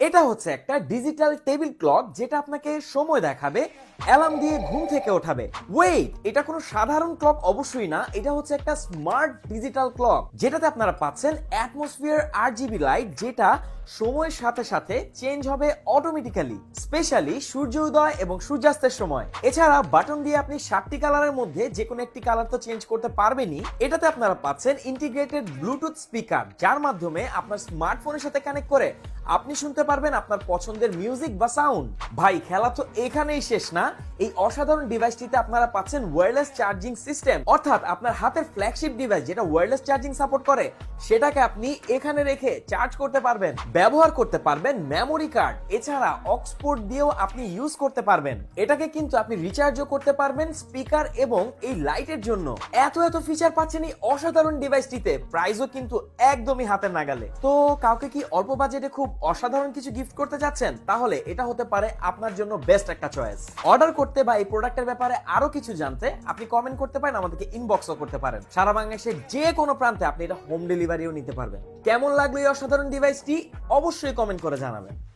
এটা হচ্ছে একটা ডিজিটাল টেবিল ক্লক যেটা আপনাকে সময় দেখাবে অ্যালার্ম দিয়ে ঘুম থেকে ওঠাবে। ওয়েট এটা কোনো সাধারণ ক্লক অবশ্যই না, এটা হচ্ছে একটা স্মার্ট ডিজিটাল ক্লক যেটাতে আপনারা পাচ্ছেন অ্যাটমসফিয়ার আর জিবি লাইট যেটা সময়ের সাথে সাথে চেঞ্জ হবে অটোমেটিক্যালি স্পেশালি সূর্য উদয় এবং সূর্যাস্তের সময়। এছাড়া বাটন দিয়ে আপনি সাতটি কালারের মধ্যে যে কোনো একটি কালার তো চেঞ্জ করতে পারবেনই, এটাতে আপনারা পাচ্ছেন ইন্টিগ্রেটেড ব্লুটুথ স্পিকার যার মাধ্যমে আপনার স্মার্টফোনের সাথে কানেক্ট করে আপনি শুনতে পারবেন আপনার পছন্দের মিউজিক বা সাউন্ড ভাই খেলা তো এখানেই শেষ না। এই অসাধারণ ডিভাইসটিতে আপনারা পাচ্ছেন ওয়্যারলেস চার্জিং সিস্টেম অর্থাৎ আপনার হাতের ফ্ল্যাগশিপ ডিভাইস যেটা ওয়্যারলেস চার্জিং সাপোর্ট করে, সেটাকে আপনি এখানে রেখে চার্জ করতে পারবেন, ব্যবহার করতে পারবেন মেমোরি কার্ড এছাড়া অক্সপোর্ট দিয়েও আপনি ইউজ করতে পারবেন। এটাকে কিন্তু আপনি রিচার্জও করতে পারবেন স্পিকার এবং এই লাইটের জন্য। এত এত ফিচার পাচ্ছেন এই অসাধারণ ডিভাইসটিতে প্রাইসও কিন্তু একদমই হাতের নাগালে। তো কাউকে কি অল্প বাজেটে খুব অসাধারণ কিছু গিফট করতে যাচ্ছেন তাহলে এটা হতে পারে আপনার জন্য বেস্ট একটা চয়েস অর্ডার করতে বা এই প্রোডাক্টের ব্যাপারে আরও কিছু জানতে আপনি কমেন্ট করতে পারেন, আমাদেরকে ইনবক্সও করতে পারেন। সারা বাংলাদেশের যে কোনো প্রান্তে আপনি এটা হোম ডেলিভারিও নিতে পারবেন। কেমন লাগল এই অসাধারণ ডিভাইসটি অবশ্যই কমেন্ট করে জানাবেন।